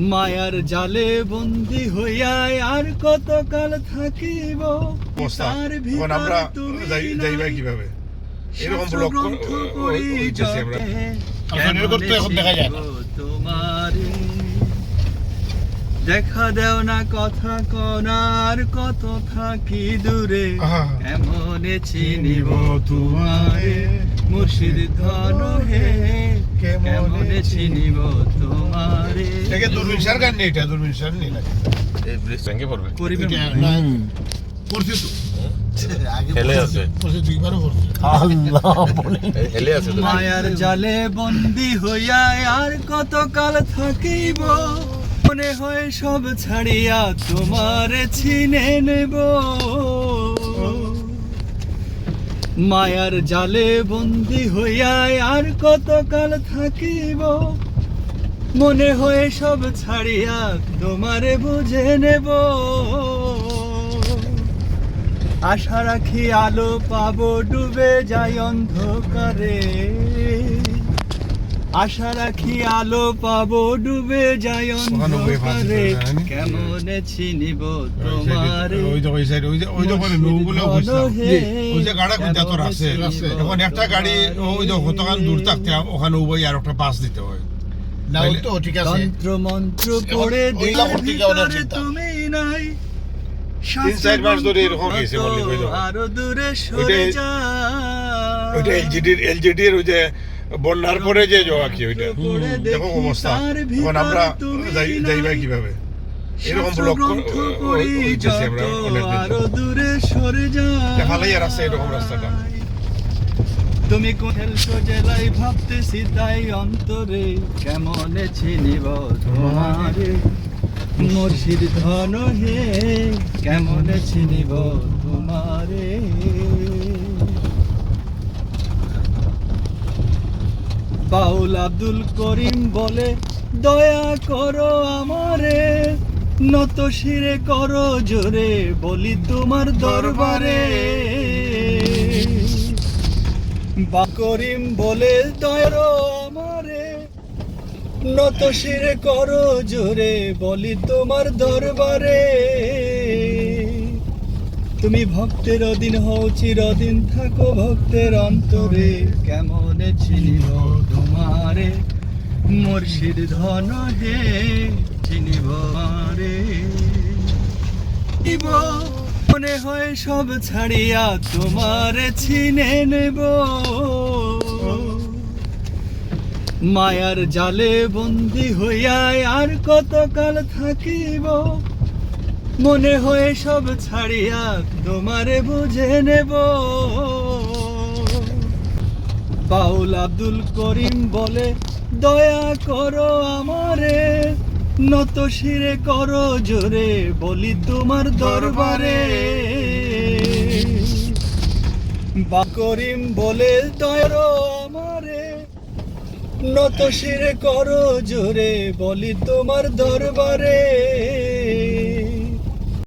মায়ার জালে বন্দি হইয়া আর কতকাল থাকিব? অবস্থা। তার ভিতর আমরা তুমি যাই- যাইবা কীভাবে? এরকম ব্লক হইতেছি আমরা। জপে, আপনার এরকম তো এখন দেখা যায় তোমারে দেখা দেও না কথা কনার কত থাকি দূরে। কেমনে চিনিব তোমারে মুর্শিদ ধন হে? চিনিব তোমারে একে দূরবীন স্যার গান এটা দূরবীন স্যার নেই নাকি? ভেঙে পড়বে। করিবে এটা হয়। না, পড়ছে তো। হেলে আছে। আছে মায়ার জালে বন্দি হইয়া আর কতকাল থাকিব? মনে হয় সব ছাড়িয়া তোমার ছিনে নেব। মায়ার জালে বন্দি হইয়া আর কতকাল থাকিব? মনে হয় সব ছাড়িয়া তোমারে বুঝে নেব। আশা রাখি আলো পাবো, ডুবে যাই অন্ধকারে। আশা রাখি আলো পাবো ডুবে যাই ওখানে বই ফাঁসি অন্ধকারে। করে না, জানি? কেমনে চিনিব ওই ওই যে ওই সাইড ওই যে ওই যে ওখানে নৌগুলো ওই যে গাড়া খুঁজা তোর আছে এখন একটা গাড়ি ওই যে কতক্ষণ দূর থাকতে ওখানে উভয় আর একটা পাস দিতে হয়। না তো ঠিক আছে। তন্ত্র মন্ত্র পড়ে ওই দিলের লাফর থেকে ওনার ভিতরে চিন্তা। তুমি নাই। তিন চার মাস ধরে এরকম গেছে বললি আরও দূরে সরে ওইটাই- যা ওইটা এলজিডির এলজিডির ওই যে বন্যার পরে যে জবা কি ওইটা। দেখো অবস্থা। এখন আমরা যাই- যাইবা কীভাবে? এরকম ব্লক গ্রন্থ আমরা যত অনেক দূরে সরে যা দেখালেই আর রাস্তা এরকম রাস্তাটা। তুমি কোহেল জেলায় ভাবতেছি তাই অন্তরে কেমনে চিনিব তোমারে? মুর্শিদ ধন হে কেমনে চিনিব তোমারে? বাউল আব্দুল করিম বলে, দয়া করো আমারে, নত শিরে করো জোরে, বলি তোমার দরবারে। বা করিম বলে দয়ারো আমারে, নত শিরে করো জোরে, বলি তোমার দরবারে। তুমি ভক্তের অধীন হও, চিরদিন থাকো ভক্তের অন্তরে। কেমন চিনিব তোমারে, মুর্শিদ ধন হে চিনিব রে মনে হয় সব ছাড়িয়া তোমার ছিনে নেব। মায়ার জালে বন্দি হইয়া আর কতকাল থাকিব? মনে হয় সব ছাড়িয়া তোমারে বুঝে নেব। বাউল আব্দুল করিম বলে, দয়া করো আমারে, নত শিরে করো জোরে, বলি তোমার দরবারে। বা করিম বলে দয়ারো আমারে, নত শিরে করো জোরে, বলি তোমার দরবারে।